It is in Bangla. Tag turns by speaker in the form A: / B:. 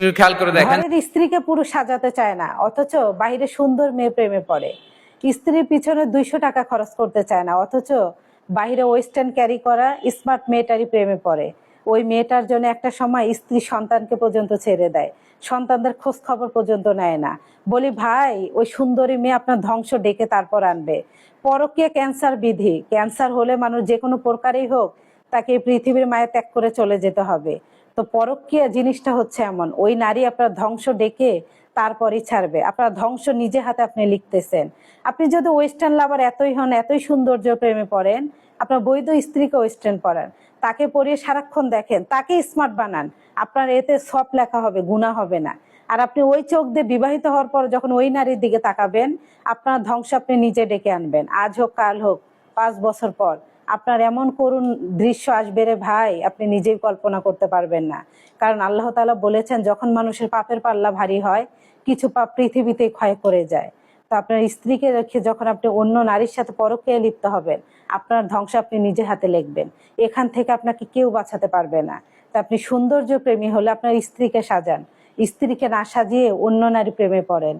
A: খেয়াল করে দেখেন।
B: স্ত্রীকে পুরুষ সাজাতে চায় না, অথচ বাইরে সুন্দর মেয়ে প্রেমে পড়ে। স্ত্রীর পিছনে দুইশো টাকা খরচ করতে চায় না, অথচ বাইরে ওয়েস্টার্ন ক্যারি করা স্মার্ট মেয়েটারই প্রেমে পড়ে। ওই মেয়েটার জন্য একটা সময় স্ত্রী সন্তানকে পর্যন্ত ছেড়ে দেয়, সন্তানদের খোঁজ খবর পর্যন্ত নেয় না। বলি, ভাই, ওই সুন্দরী মেয়ে আপনার ধ্বংস ডেকে তারপর আনবে। পরকীয় ক্যান্সার বিধি, ক্যান্সার হলে মানুষ যে কোনো প্রকারেই হোক তাকে পৃথিবীর মায়া ত্যাগ করে চলে যেতে হবে। তো পরকীয়া জিনিসটা হচ্ছে এমন, ওই নারী আপনার ধ্বংস ডেকে তারপরই ছাড়বে। আপনার ধ্বংস নিজে হাতে আপনি লিখতেছেন। আপনি যদি ওয়েস্টার্ন লাভার এতই হন, এতই সৌন্দর্য প্রেমে পড়েন, আপনার বৈধ স্ত্রীকে ওয়েস্টার্ন পড়ান তাকে পরিয়ে সারাক্ষণ দেখেন, তাকে স্মার্ট বানান, আপনার এতে সব লেখা হবে গুণা হবে না। আর আপনি ওই চোখ দিয়ে বিবাহিত হওয়ার পর যখন ওই নারীর দিকে তাকাবেন, আপনার ধ্বংস আপনি নিজে ডেকে আনবেন। আজ হোক, কাল হোক, পাঁচ বছর পর। আপনার এমন করুণ দৃশ্য আসবে রে ভাই, আপনি নিজেই কল্পনা করতে পারবেন না। কারণ আল্লাহ তাআলা বলেছেন, যখন মানুষের পাপের পাল্লা ভারী হয়, কিছু পাপ পৃথিবীতে ক্ষয় করে যায়। তো আপনার স্ত্রীকে রেখে যখন আপনি অন্য নারীর সাথে পরকীয়ায় লিপ্ত হবেন, আপনার ধ্বংস আপনি নিজে হাতে লিখবেন। এখান থেকে আপনাকে কেউ বাঁচাতে পারবে না। তা আপনি সৌন্দর্য প্রেমী হলে আপনার স্ত্রীকে সাজান। স্ত্রীকে না সাজিয়ে অন্য নারী প্রেমে পড়েন।